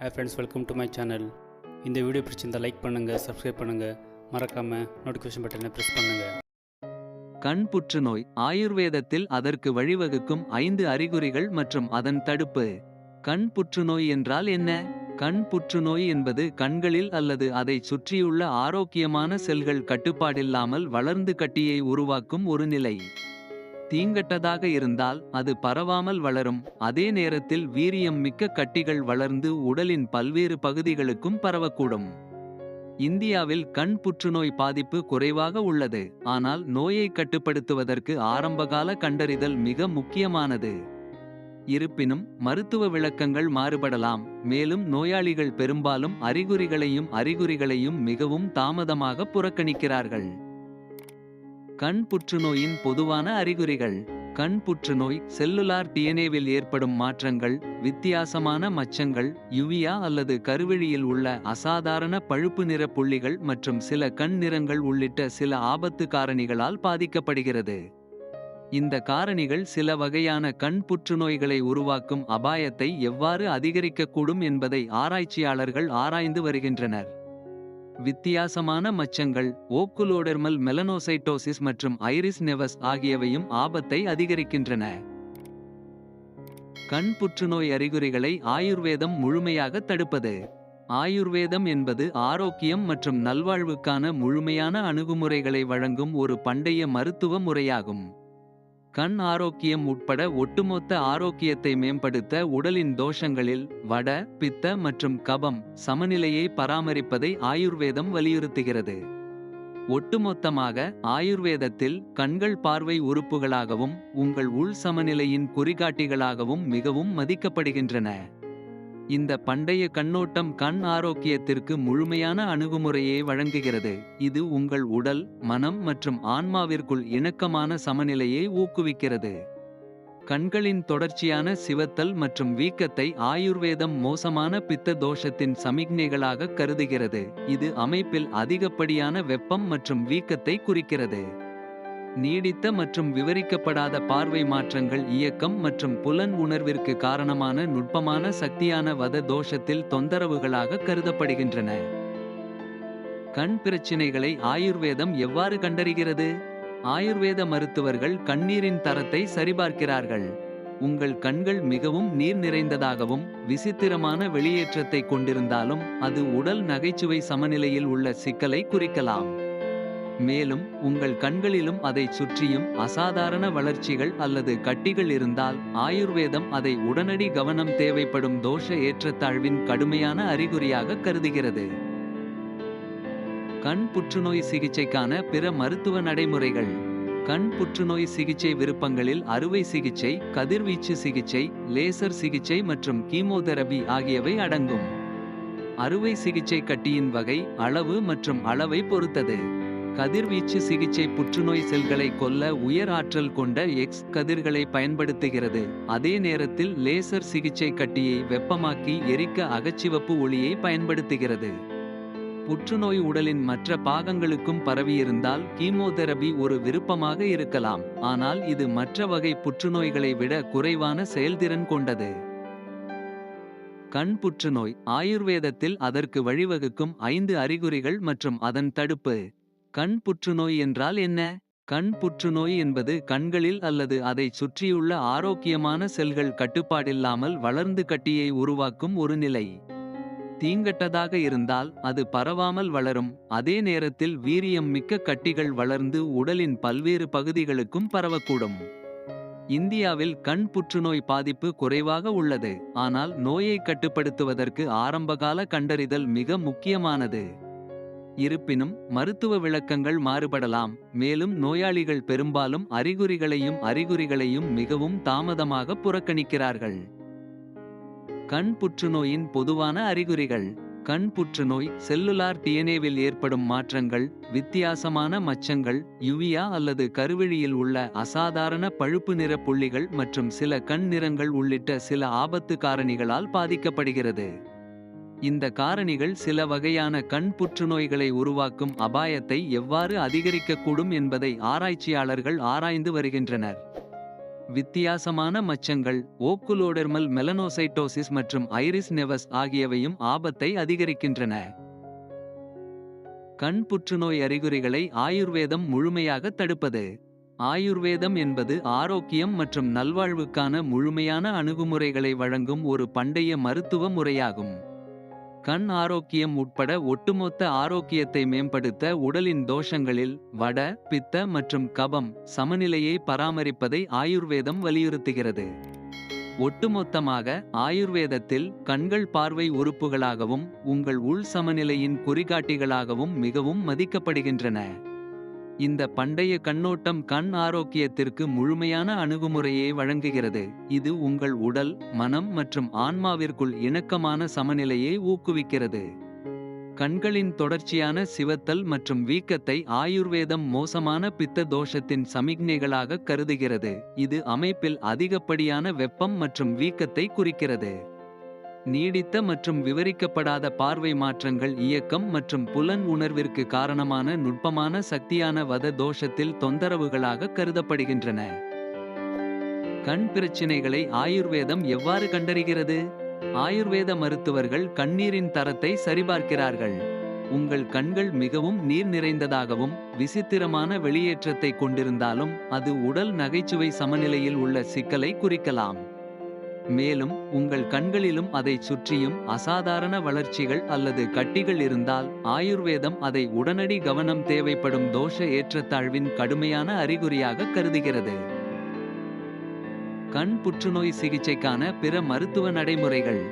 Hey friends welcome to my channel இந்த video பிடிச்சிருந்தால் like பண்ணுங்கள் சப்ஸ்கிரைப் பண்ணுங்கள் மறக்காமல் நோட்டிஃபிகேஷன் பட்டனை ப்ரெஸ் பண்ணுங்கள் கண் புற்றுநோய் ஆயுர்வேதத்தில் அதற்கு வழிவகுக்கும் ஐந்து அறிகுறிகள் மற்றும் அதன் தடுப்பு. கண் புற்றுநோய் என்றால் என்ன? கண் புற்றுநோய் என்பது கண்களில் அல்லது அதை சுற்றியுள்ள ஆரோக்கியமான செல்கள் கட்டுப்பாடில்லாமல் வளர்ந்து கட்டியை உருவாக்கும் ஒரு நிலை. தீங்கட்டதாக இருந்தால் அது பரவாமல் வளரும். அதே நேரத்தில் வீரியம் மிக்க கட்டிகள் வளர்ந்து உடலின் பல்வேறு பகுதிகளுக்கும் பரவக்கூடும். இந்தியாவில் கண் புற்றுநோய் பாதிப்பு குறைவாக உள்ளது. ஆனால் நோயை கட்டுப்படுத்துவதற்கு ஆரம்பகால கண்டறிதல் மிக முக்கியமானது. இருப்பினும் மருத்துவ விளக்கங்கள் மாறுபடலாம். மேலும் நோயாளிகள் பெரும்பாலும் அறிகுறிகளையும் அறிகுறிகளையும் மிகவும் தாமதமாக புறக்கணிக்கிறார்கள். கண் புற்றுநோயின் பொதுவான அறிகுறிகள். கண் புற்றுநோய் செல்லுலார் டிஎன்ஏவில் ஏற்படும் மாற்றங்கள் வித்தியாசமான மச்சங்கள் யுவியா அல்லது கருவழியில் உள்ள அசாதாரண பழுப்பு நிற புள்ளிகள் மற்றும் சில கண் நிறங்கள் உள்ளிட்ட சில ஆபத்து காரணிகளால் பாதிக்கப்படுகிறது. இந்த காரணிகள் சில வகையான கண் புற்றுநோய்களை உருவாக்கும் அபாயத்தை எவ்வாறு அதிகரிக்கக்கூடும் என்பதை ஆராய்ச்சியாளர்கள் ஆராய்ந்து வருகின்றனர். வித்தியாசமான மச்சங்கள் ஓக்குலோடெர்மல் மெலனோசைட்டோசிஸ் மற்றும் ஐரிஸ் நெவஸ் ஆகியவையும் ஆபத்தை அதிகரிக்கின்றன. கண் புற்றுநோய் அறிகுறிகளை ஆயுர்வேதம் முழுமையாக தடுப்பது. ஆயுர்வேதம் என்பது ஆரோக்கியம் மற்றும் நல்வாழ்வுக்கான முழுமையான அணுகுமுறைகளை வழங்கும் ஒரு பண்டைய மருத்துவ முறையாகும். கண் ஆரோக்கியம் உட்பட ஒட்டுமொத்த ஆரோக்கியத்தை மேம்படுத்த உடலின் தோஷங்களில் வட பித்த மற்றும் கபம் சமநிலையை பராமரிப்பதை ஆயுர்வேதம் வலியுறுத்துகிறது. ஒட்டுமொத்தமாக ஆயுர்வேதத்தில் கண்கள் பார்வை உறுப்புகளாகவும் உங்கள் உள் சமநிலையின் குறிகாட்டிகளாகவும் மிகவும் மதிக்கப்படுகின்றன. இந்த பண்டைய கண்ணோட்டம் கண் ஆரோக்கியத்திற்கு முழுமையான அணுகுமுறையை வழங்குகிறது. இது உங்கள் உடல் மனம் மற்றும் ஆன்மாவிற்குள் இணக்கமான சமநிலையை ஊக்குவிக்கிறது. கண்களின் தொடர்ச்சியான சிவத்தல் மற்றும் வீக்கத்தை ஆயுர்வேதம் மோசமான பித்த தோஷத்தின் சமிக்ஞைகளாக கருதுகிறது. இது அமைப்பில் அதிகப்படியான வெப்பம் மற்றும் வீக்கத்தை குறிக்கிறது. நீடித்த மற்றும் விவரிக்கப்படாத பார்வை மாற்றங்கள் இயக்கம் மற்றும் புலன் உணர்விற்கு காரணமான நுட்பமான சக்தியான வத தோஷத்தில் தொந்தரவுகளாக கருதப்படுகின்றன. கண் பிரச்சினைகளை ஆயுர்வேதம் எவ்வாறு கண்டறிகிறது? ஆயுர்வேத மருத்துவர்கள் கண்ணீரின் தரத்தை சரிபார்க்கிறார்கள். உங்கள் கண்கள் மிகவும் நீர் நிறைந்ததாகவும் விசித்திரமான வெளியேற்றத்தை கொண்டிருந்தாலும் அது உடல் நகைச்சுவை சமநிலையில் உள்ள சிக்கலை குறிக்கலாம். மேலும் உங்கள் கண்களிலும் அதைச் சுற்றியும் அசாதாரண வளர்ச்சிகள் அல்லது கட்டிகள் இருந்தால் ஆயுர்வேதம் அதை உடனடி கவனம் தேவைப்படும் தோஷ ஏற்றத்தாழ்வின் கடுமையான அறிகுறியாக கருதுகிறது. கண் புற்றுநோய் சிகிச்சைக்கான பிற மருத்துவ நடைமுறைகள். கண் புற்றுநோய் சிகிச்சை விருப்பங்களில் அறுவை சிகிச்சை கதிர்வீச்சு சிகிச்சை லேசர் சிகிச்சை மற்றும் கீமோதெரபி ஆகியவை அடங்கும். அறுவை சிகிச்சை கட்டியின் வகை அளவு மற்றும் அளவை பொறுத்தது. கதிர்வீச்சு சிகிச்சை புற்றுநோய் செல்களை கொல்ல உயர் ஆற்றல் கொண்ட எக்ஸ் கதிர்களை பயன்படுத்துகிறது. அதே நேரத்தில் லேசர் சிகிச்சை கட்டியை வெப்பமாக்கி எரிக்க அகச்சிவப்பு ஒளியை பயன்படுத்துகிறது. புற்றுநோய் உடலின் மற்ற பாகங்களுக்கும் பரவியிருந்தால் கீமோதெரபி ஒரு விருப்பமாக இருக்கலாம். ஆனால் இது மற்ற வகை புற்றுநோய்களை விட குறைவான செயல்திறன் கொண்டது. கண் புற்றுநோய் ஆயுர்வேதத்தில் அதற்கு வழிவகுக்கும் ஐந்து அறிகுறிகள் மற்றும் அதன் தடுப்பு. கண் புற்றுநோய் என்றால் என்ன? கண் புற்றுநோய் என்பது கண்களில் அல்லது அதைச் சுற்றியுள்ள ஆரோக்கியமான செல்கள் கட்டுப்பாடில்லாமல் வளர்ந்து கட்டியை உருவாக்கும் ஒரு நிலை. தீங்கட்டதாக இருந்தால் அது பரவாமல் வளரும். அதே நேரத்தில் வீரியம் மிக்க கட்டிகள் வளர்ந்து உடலின் பல்வேறு பகுதிகளுக்கும் பரவக்கூடும். இந்தியாவில் கண் புற்றுநோய் பாதிப்பு குறைவாக உள்ளது. ஆனால் நோயை கட்டுப்படுத்துவதற்கு ஆரம்பகால கண்டறிதல் மிக முக்கியமானது. இருப்பினும் மருத்துவ விளக்கங்கள் மாறுபடலாம் மேலும் நோயாளிகள் பெரும்பாலும் அறிகுறிகளையும் அறிகுறிகளையும் மிகவும் தாமதமாக புறக்கணிக்கிறார்கள். கண் புற்றுநோயின் பொதுவான அறிகுறிகள். கண் புற்றுநோய் செல்லுலார் டிஎன்ஏவில் ஏற்படும் மாற்றங்கள் வித்தியாசமான மச்சங்கள் யுவியா அல்லது கருவிழியில் உள்ள அசாதாரண பழுப்பு நிற புள்ளிகள் மற்றும் சில கண் நிறங்கள் உள்ளிட்ட சில ஆபத்து காரணிகளால் பாதிக்கப்படுகிறது. இந்த காரணிகள் சில வகையான கண் புற்றுநோய்களை உருவாக்கும் அபாயத்தை எவ்வாறு அதிகரிக்கக்கூடும் என்பதை ஆராய்ச்சியாளர்கள் ஆராய்ந்து வருகின்றனர். வித்தியாசமான மச்சங்கள் ஓக்குலோடெர்மல் மெலனோசைட்டோசிஸ் மற்றும் ஐரிஸ் நெவஸ் ஆகியவையும் ஆபத்தை அதிகரிக்கின்றன. கண் புற்றுநோய் அறிகுறிகளை ஆயுர்வேதம் முழுமையாக தடுப்பது. ஆயுர்வேதம் என்பது ஆரோக்கியம் மற்றும் நல்வாழ்வுக்கான முழுமையான அணுகுமுறைகளை வழங்கும் ஒரு பண்டைய மருத்துவ முறையாகும். கண் ஆரோக்கியம் உட்பட ஒட்டுமொத்த ஆரோக்கியத்தை மேம்படுத்த உடலின் தோஷங்களில் வட பித்த மற்றும் கபம் சமநிலையை பராமரிப்பதை ஆயுர்வேதம் வலியுறுத்துகிறது. ஒட்டுமொத்தமாக ஆயுர்வேதத்தில் கண்கள் பார்வை உறுப்புகளாகவும் உங்கள் உள் சமநிலையின் குறிகாட்டிகளாகவும் மிகவும் மதிக்கப்படுகின்றன. இந்த பண்டைய கண்ணோட்டம் கண் ஆரோக்கியத்திற்கு முழுமையான அணுகுமுறையை வழங்குகிறது. இது உங்கள் உடல் மனம் மற்றும் ஆன்மாவிற்குள் இணக்கமான சமநிலையை ஊக்குவிக்கிறது. கண்களின் தொடர்ச்சியான சிவத்தல் மற்றும் வீக்கத்தை ஆயுர்வேதம் மோசமான பித்த தோஷத்தின் சமிக்ஞைகளாக கருதுகிறது. இது அமைப்பில் அதிகப்படியான வெப்பம் மற்றும் வீக்கத்தை குறிக்கிறது. நீடித்த மற்றும் விவரிக்கப்படாத பார்வை மாற்றங்கள் இயக்கம் மற்றும் புலன் உணர்விற்கு காரணமான நுட்பமான சக்தியான வத தோஷத்தில் தொந்தரவுகளாக கருதப்படுகின்றன. கண் பிரச்சினைகளை ஆயுர்வேதம் எவ்வாறு கண்டறிகிறது? ஆயுர்வேத மருத்துவர்கள் கண்ணீரின் தரத்தை சரிபார்க்கிறார்கள். உங்கள் கண்கள் மிகவும் நீர் நிறைந்ததாகவும் விசித்திரமான வெளியேற்றத்தை கொண்டிருந்தாலும் அது உடல் நகைச்சுவை சமநிலையில் உள்ள சிக்கலை குறிக்கலாம். மேலும் உங்கள் கண்களிலும் அதைச் சுற்றியும் அசாதாரண வளர்ச்சிகள் அல்லது கட்டிகள் இருந்தால் ஆயுர்வேதம் அதை உடனடி கவனம் தேவைப்படும் தோஷ ஏற்றத்தாழ்வின் கடுமையான அறிகுறியாக கருதுகிறது. கண் புற்றுநோய் சிகிச்சைக்கான பிற மருத்துவ நடைமுறைகள்.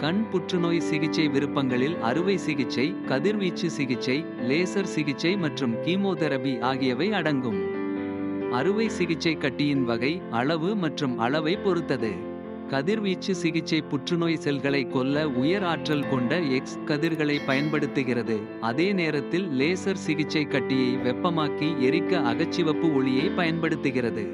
கண் புற்றுநோய் சிகிச்சை விருப்பங்களில் அறுவை சிகிச்சை கதிர்வீச்சு சிகிச்சை லேசர் சிகிச்சை மற்றும் கீமோதெரபி ஆகியவை அடங்கும். அறுவை சிகிச்சை கட்டியின் வகை அளவு மற்றும் அளவை பொறுத்தது. கதிர்வீச்சு சிகிச்சை புற்றுநோய் செல்களை கொல்ல உயர் ஆற்றல் கொண்ட எக்ஸ் கதிர்களை பயன்படுத்துகிறது. அதே நேரத்தில் லேசர் சிகிச்சை கட்டியை வெப்பமாக்கி எரிக்க அகச்சிவப்பு ஒளியை பயன்படுத்துகிறது.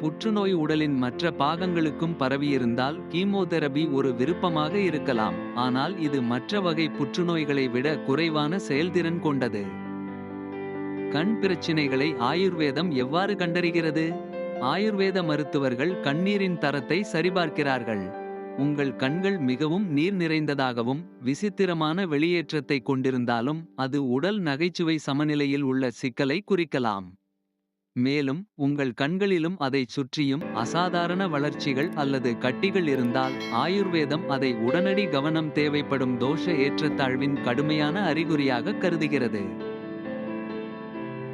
புற்றுநோய் உடலின் மற்ற பாகங்களுக்கும் பரவியிருந்தால் கீமோதெரபி ஒரு விருப்பமாக இருக்கலாம். ஆனால் இது மற்ற வகை புற்றுநோய்களை விட குறைவான செயல்திறன் கொண்டது. கண் பிரச்சினைகளை ஆயுர்வேதம் எவ்வாறு கண்டறிகிறது? ஆயுர்வேத மருத்துவர்கள் கண்ணீரின் தரத்தை சரிபார்க்கிறார்கள். உங்கள் கண்கள் மிகவும் நீர் நிறைந்ததாகவும் விசித்திரமான வெளியேற்றத்தை கொண்டிருந்தாலும் அது உடல் நகைச்சுவை சமநிலையில் உள்ள சிக்கலை குறிக்கலாம். மேலும் உங்கள் கண்களிலும் அதைச் சுற்றியும் அசாதாரண வளர்ச்சிகள் அல்லது கட்டிகள் இருந்தால் ஆயுர்வேதம் அதை உடனடி கவனம் தேவைப்படும் தோஷ ஏற்றத்தாழ்வின் கடுமையான அறிகுறியாக கருதுகிறது.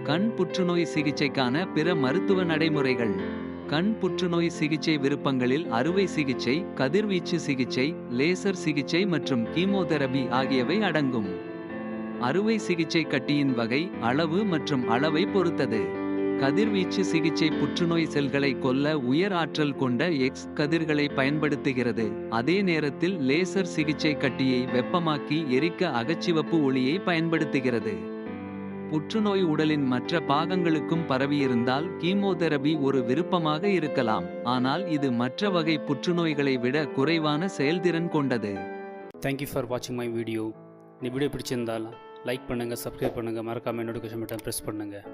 கண் புற்றுநோய் சிகிச்சைக்கான பிற மருத்துவ நடைமுறைகள். கண் புற்றுநோய் சிகிச்சை விருப்பங்களில் அறுவை சிகிச்சை கதிர்வீச்சு சிகிச்சை லேசர் சிகிச்சை மற்றும் கீமோதெரபி ஆகியவை அடங்கும். அறுவை சிகிச்சை கட்டியின் வகை அளவு மற்றும் அளவை பொறுத்தது. கதிர்வீச்சு சிகிச்சை புற்றுநோய் செல்களை கொல்ல உயர் ஆற்றல் கொண்ட எக்ஸ் கதிர்களை பயன்படுத்துகிறது. அதே நேரத்தில் லேசர் சிகிச்சை கட்டியை வெப்பமாக்கி எரிக்க அகச்சிவப்பு ஒளியை பயன்படுத்துகிறது. புற்றுநோய் உடலின் மற்ற பாகங்களுக்கும் பரவியிருந்தால் கீமோதெரபி ஒரு விருப்பமாக இருக்கலாம். ஆனால் இது மற்ற வகை புற்றுநோய்களை விட குறைவான செயல்திறன் கொண்டது. தேங்க்யூ ஃபார் வாட்சிங் மை வீடியோ இந்த வீடியோ பிடிச்சிருந்தால் லைக் பண்ணுங்கள் சப்ஸ்கிரைப் பண்ணுங்கள் மறக்காமல் நோட்டிஃபிகேஷன் பட்டன் ப்ரெஸ் பண்ணுங்கள்